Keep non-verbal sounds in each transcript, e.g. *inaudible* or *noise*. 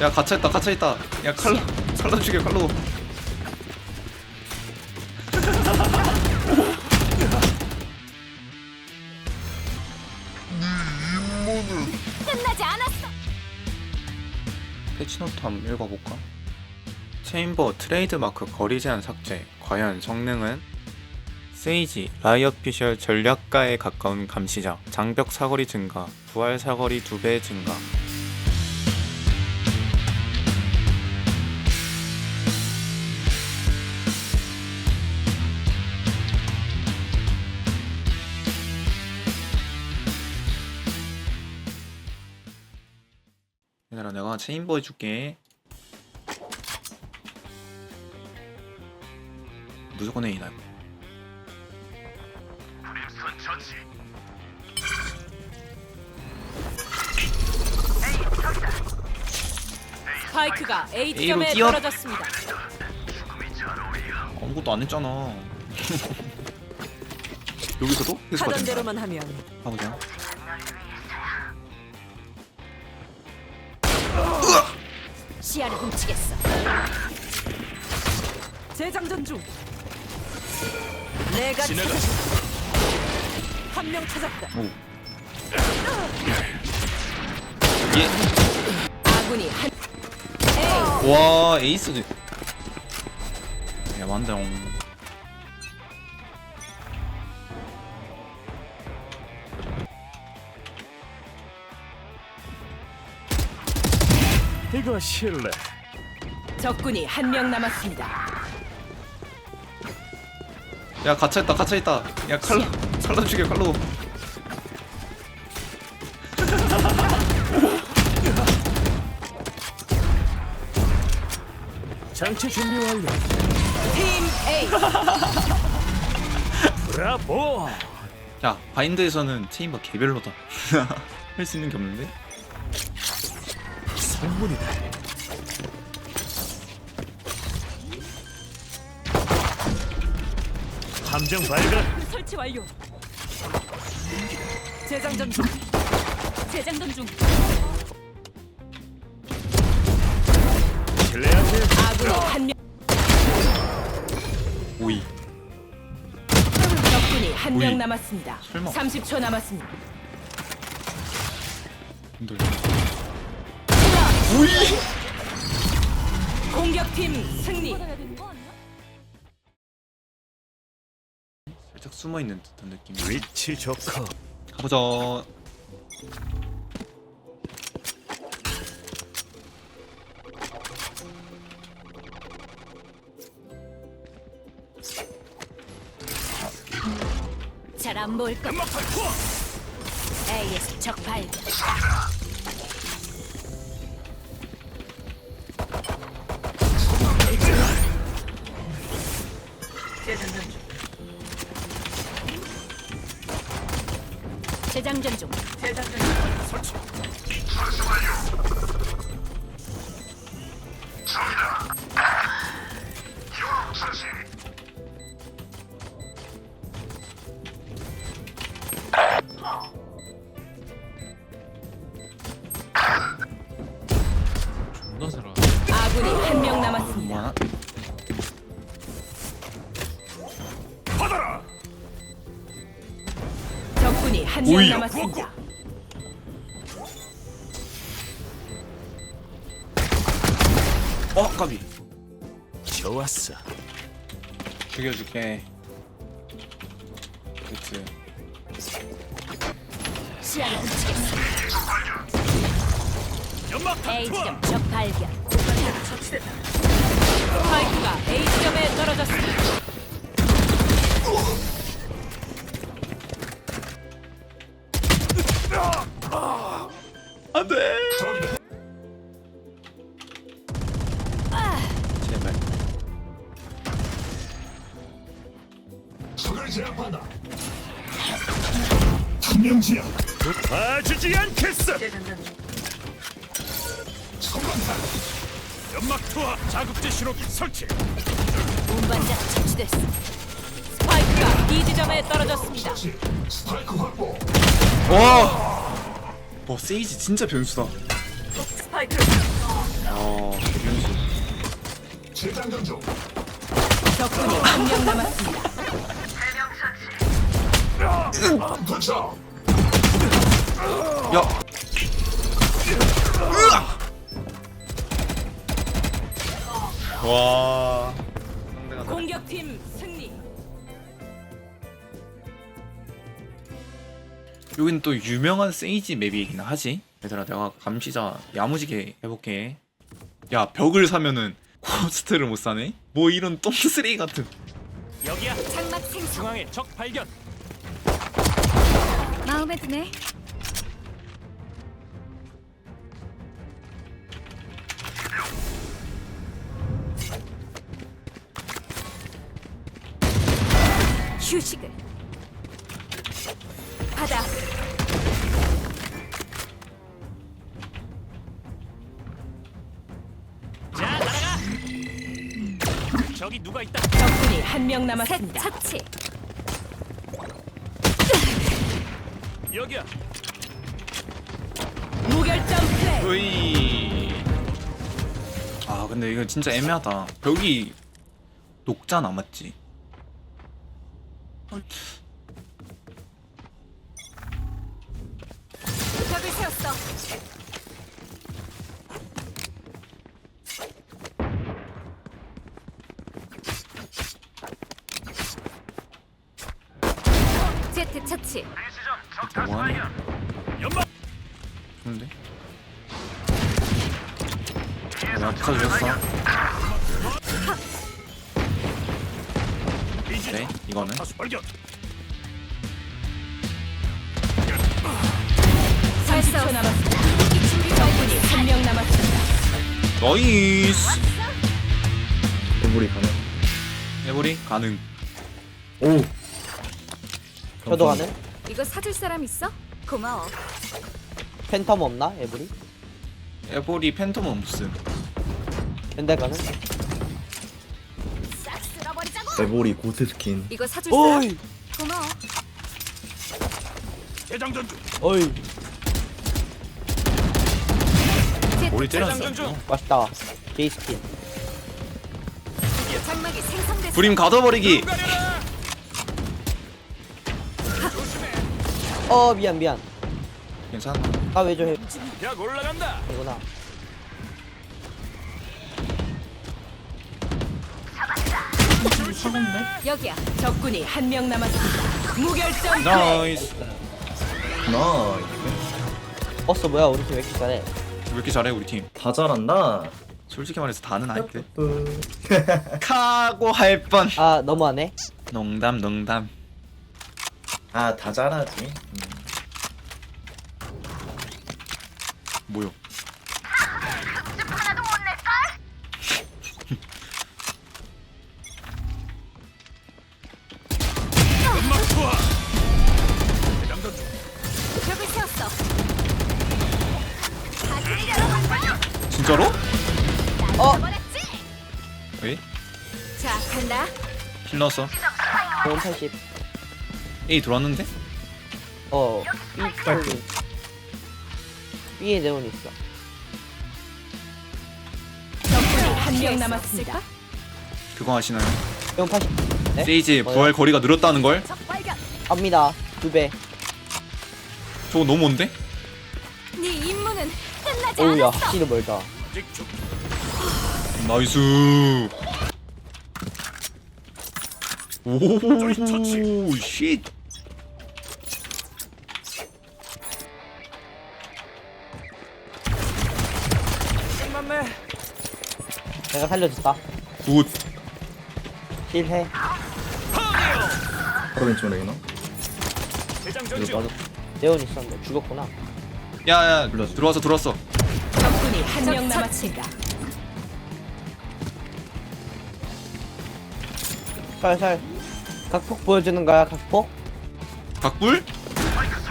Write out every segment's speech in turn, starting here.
야 갇혀있다 갇혀있다 야 칼로 칼로 죽여 칼로 끝나지 않았어. 패치노트 한번 읽어볼까? 체인버 트레이드마크 거리 제한 삭제 과연 성능은? 세이지 라이엇 피셜 전략가에 가까운 감시자 장벽 사거리 증가 부활 사거리 2배 증가 내가 체인버 해줄게. 무조건 A다 이거 스파이크가 A A로 지점에 뛰어- 떨어졌습니다. 아무것도 안 했잖아. *laughs* 여기서도? 계속 하던 가자 대로만 하면. 가보자 시야를 훔치겠어. 재장전 중. 내가 한명 찾았다. 오 예. 아군이 한 A 와 에이스 야 완전 이거 실례. 적군이 한 명 남았습니다. 야 갇혀있다 갇혀있다 야 칼로 칼로 죽여 칼로 *laughs* 장치 준비 완료. 팀 A 브라보. 야 바인드에서는 체인버 개별로다 *laughs* 할 수 있는 게 없는데? 성문이다. 함정 발견. 설치 완료. 재장전 중. 재장전 중. 실례하지. 아군이 한 명. 오이 적군이 한 명 남았습니다. 설마. 30초 남았습니다. 힘들 공격팀 승리. 살짝 숨어 있는 듯한 느낌 위치 좋고. 가보자 잘안 보일 것. AS 적발 견. 재장전 중. 아군이 적군이 한 명 오이. 남았습니다. 어 까비 좋았어. 죽여줄게 그치 시야를 훔치겠어. 연막 A 투하. 지점 적 발견. 스파이크가 A 지점에 떨어졌습니다. 떨어졌습니다. 와! 와 세이지 진짜 변수다. 스파이크. 어 김윤수. 적군이 한 명 남았습니다. 야와 상대가 나- 공격팀 여긴 또 유명한 세이지 맵이긴 하지 얘들아 내가 감시자 야무지게 해볼게 야 벽을 사면은 코스트를 못 사네? 뭐 이런 똥쓰레기 같은 여기야. 장막 생성. 중앙에 적 발견. 마음에 드네. 휴식을 받아. 자, 날아가. 저기 누가 있다. 적군이 한명 남았습니다. 처치. 여기야. 무결점 플레이. 으이 아 근데 이거 진짜 애매하다 벽이 녹잖아 맞지? 제트 처치. 뭐하네 연막. 좋은데? 나 부서주셨어 네 이거는 다수 발견. 30초 남았습니다. 적군이 한 명 남았습니다. 나이스 대물이 가능. 해보리 가능 오. 저도 가는? 이거 사줄 사람 있어? 고마워. 팬텀 없나? 에브리? 해보리 팬텀은 없음 렌달 가는? 싹 쓸어버리자고. 대물이 고스 스킨. 이거 사줄 사람? 어이! 고마워. 대장전 중. 어이! 머리 때렸어. 맛있다. 게이스킨. 장막이 생성됐어. 브림 가둬버리기 가려라. 어, 미안, 미안. 괜찮아 아, 왜저 해? 벽 올라간다. 이구나. 여기야. 적군이 한 명 남았습니다. 무결점 플레이. 나이스 나 버스 뭐야, 우리 팀 왜 이렇게 잘해? 왜 이렇게 잘해 우리 팀 다 잘한다. 솔직히 말해서 다는 아닐듯 뿌. *laughs* 카고 할 뻔 아, 너무하네? 농담 농담 아, 다 잘하지. 음. 뭐요. 진짜로? 어! 왜? 자, 간다. 킬 넣었어 좋은 80. A 들어왔는데? 어, B, 빨리. B에 네온 있어. 적군이 한 명 남았습니다. 그거 아시나요? 좋은 80. 네? 세이지 뭐요? 부활 거리가 늘었다는 걸? 갑니다. 두 배. 저거 너무 먼데? 네 임무는 끝나지 오우야, 않았어. C는 멀다. 나이스 처치. 오우 내가 살려줬다. 굿 힐해. 바로 왼쪽 레이너. 이거 중. 맞아. 네온 있었는데 죽었구나. 야야 불러줘. 들어왔어 들어왔어 적군이 한 명 남았습니다. 살살. 각폭 보여주는 거야, 각폭? 각불?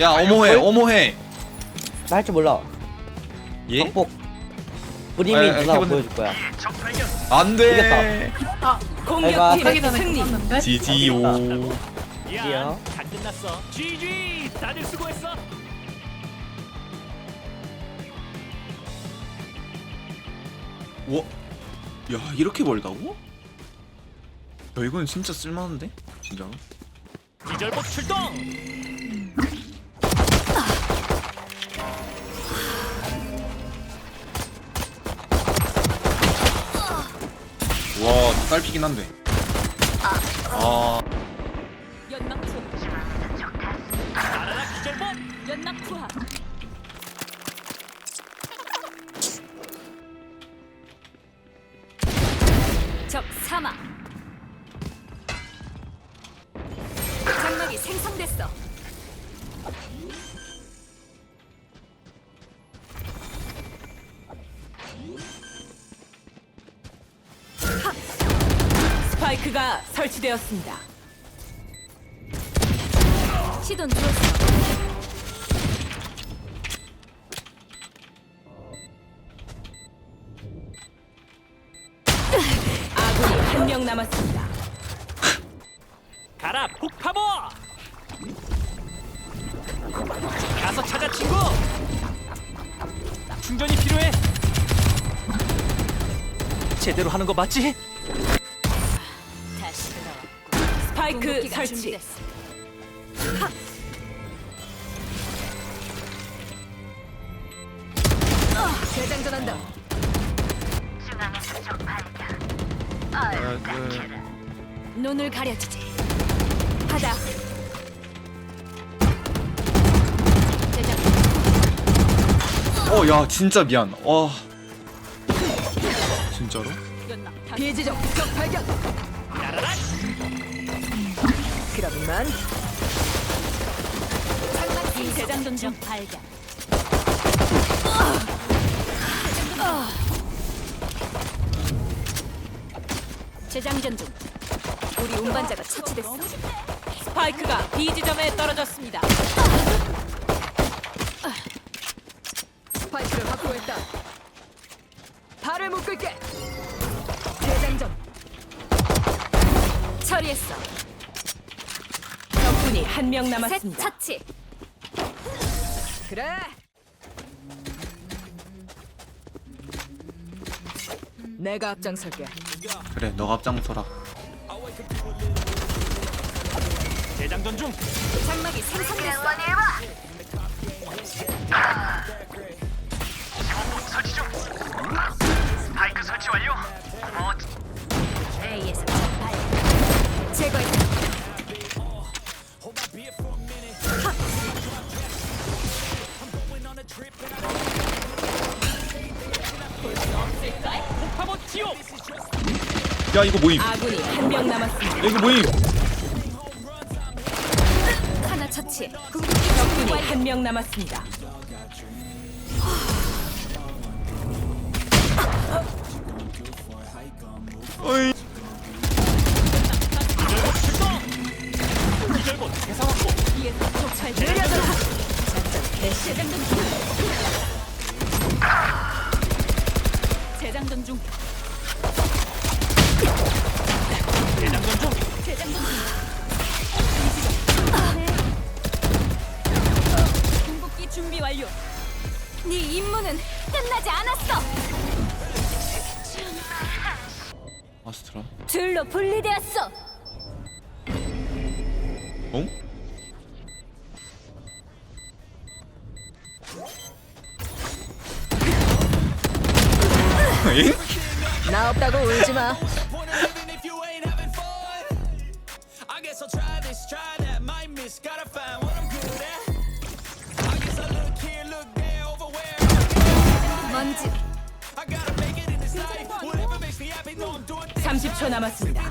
야 어머해? 어머해 나 할 줄 몰라. 예? 각폭. 우리미 아, 아, 누나가 해보자. 보여줄 거야. 적 발견. 안돼 공격팀 승리. 지지오 드디어. 다 끝났어. GG. 다들 수고했어. 와, 야 이렇게 벌다고? 야 이건 진짜 쓸만한데? 진짜. 기절복 출동. 딸피긴 한데. 아. 적 사망. 스파이크가 설치되었습니다. 시돈 좋았어. 아군이 한 명 남았습니다. 가라 폭파보. 가서 찾아 친구. 충전이 필요해. 제대로 하는 거 맞지? 다시 돌아와. 스파이크 궁극기가 설치. 준비됐어. 하! 재장전한다. 눈을 가려주지. 하다. 어, 야 진짜 미안. 와, 진짜로? 연막. 비지적 적 발견. 나라라. 그럼 이만 장막 재장전 중 발견. 재장전 중. 우리 운반자가 처치됐어. 스파이크가 B 지점에 떨어졌습니다. 스파이크를 확보했다. 발을 묶을게. 재장전. 처리했어. 적군이 한 명 셋 남았습니다. 처치. 그래. 내가 앞장설게. 그래, 너가 앞장서라. 재장전 중. 장막이 생성됐어. 야 이거 모임. 야 아군이 한 명 남았습니다. 이거 모임. 하나 처치. 적군이 한 명 남았습니다. 준비 완료. 네 임무는 끝나지 않았어. 아스트라. 둘로 분리되었어. 어? 엥? 나 없다고 울지 마. Things 30초 남았습니다.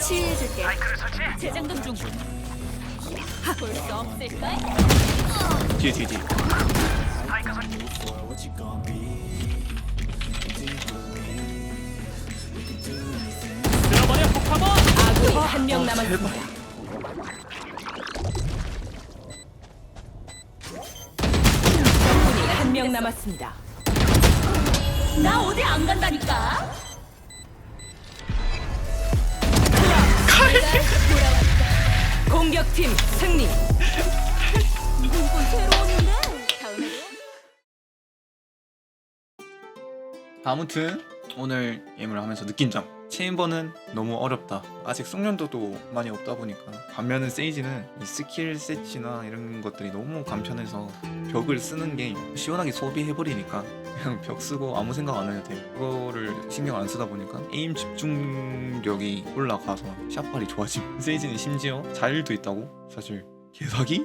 치유해줄게. 재장전 중. 볼수 없을까? 뒤에 뒤에 뒤에. 들어버려 폭파보. 아군이 한 명 남았습니다. 한 명 남았습니다. 나 어디 안 간다니까. 공격팀 승리. 아무튼 오늘 게임을 하면서 느낀 점 체인버는 너무 어렵다 아직 숙련도도 많이 없다 보니까 반면은 세이지는 이 스킬 세치나 이런 것들이 너무 간편해서 벽을 쓰는 게 시원하게 소비해버리니까 그냥 벽 쓰고 아무 생각 안 해도 돼 그거를 신경 안 쓰다 보니까 에임 집중력이 올라가서 샷발이 좋아짐 *laughs* 세이지는 심지어 자일도 있다고? 사실 개사기?